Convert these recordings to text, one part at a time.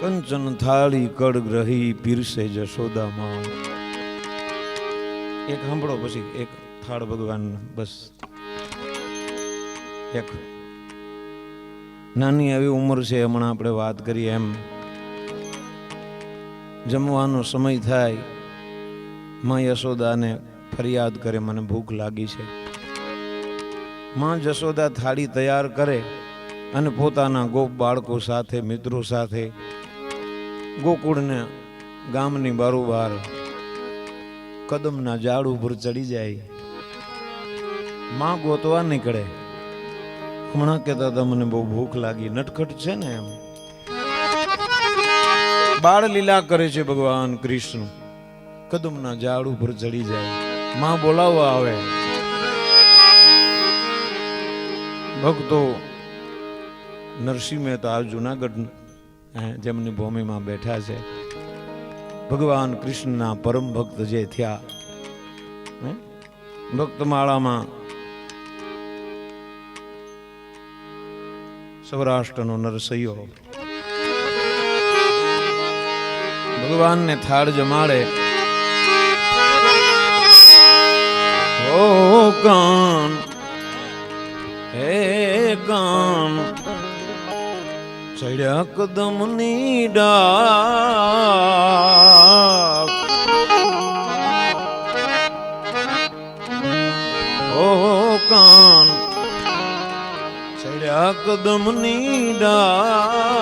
કંચન થાળી કડ ગ્રહી પીરસે જશોદામાં. એક સાંભળો પછી, એક થાળ ભગવાન, બસ. એક. નાની એવી ઉંમર છે, હમણાં આપણે વાત કરીએ એમ. જમવાનો સમય થાય, માં યશોદાને ફરિયાદ કરે, મને ભૂખ લાગી છે. માં જશોદા થાળી તૈયાર કરે અને પોતાના ગોપ બાળકો સાથે, મિત્રો સાથે ગોકુળને ગામની બારોબાર કદમના ઝાડ ઉપર ચડી જાય. માં ગોતવા નીકળે. હમણાં કહેતા હતા, મને બહુ ભૂખ લાગી, નટખટ છે ને એમ. બાળ લીલા કરે છે ભગવાન કૃષ્ણ. કદમના ઝાડ ઉપર ચડી જાય. માં બોલાવવા આવે. ભક્તો નરસિંહ મહેતા જુનાગઢ જેમની ભૂમિમાં બેઠા છે ભગવાન કૃષ્ણના પરમ ભક્ત જે થયા? ભક્તમાળામાં સૌરાષ્ટ્રનો નરસૈયો ભગવાનને થાળ જમાડે ઓ કાન, હે કાન ચડ્યા કદમની ડાળ. ઓ કાન ચડ્યા કદમની ડાળ.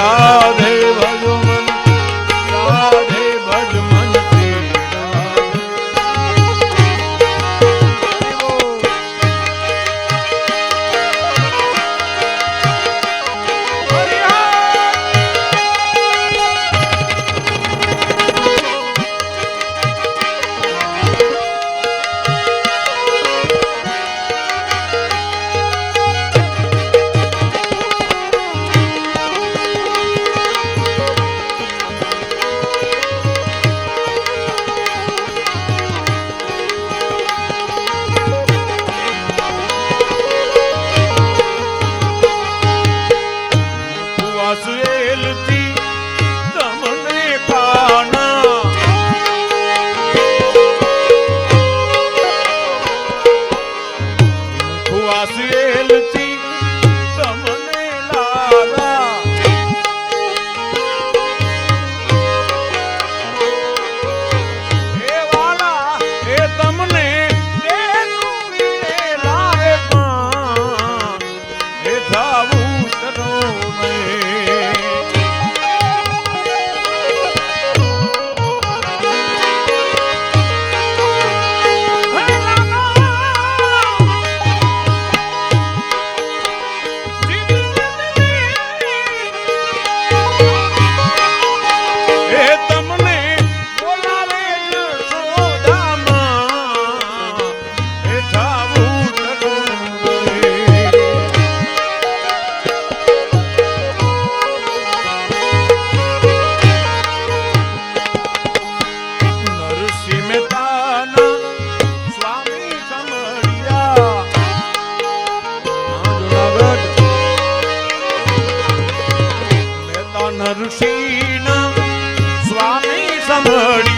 राधा தமிழ்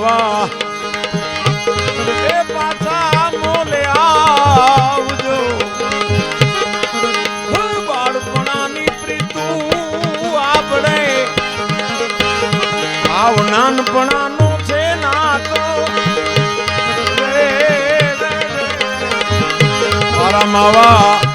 બાવા. પાછા મોલે આવજો. બાળપણાની પ્રીતું આપણે આવ નાનપણાનો છે નાતો. મારા માવા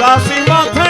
রাশি মাথা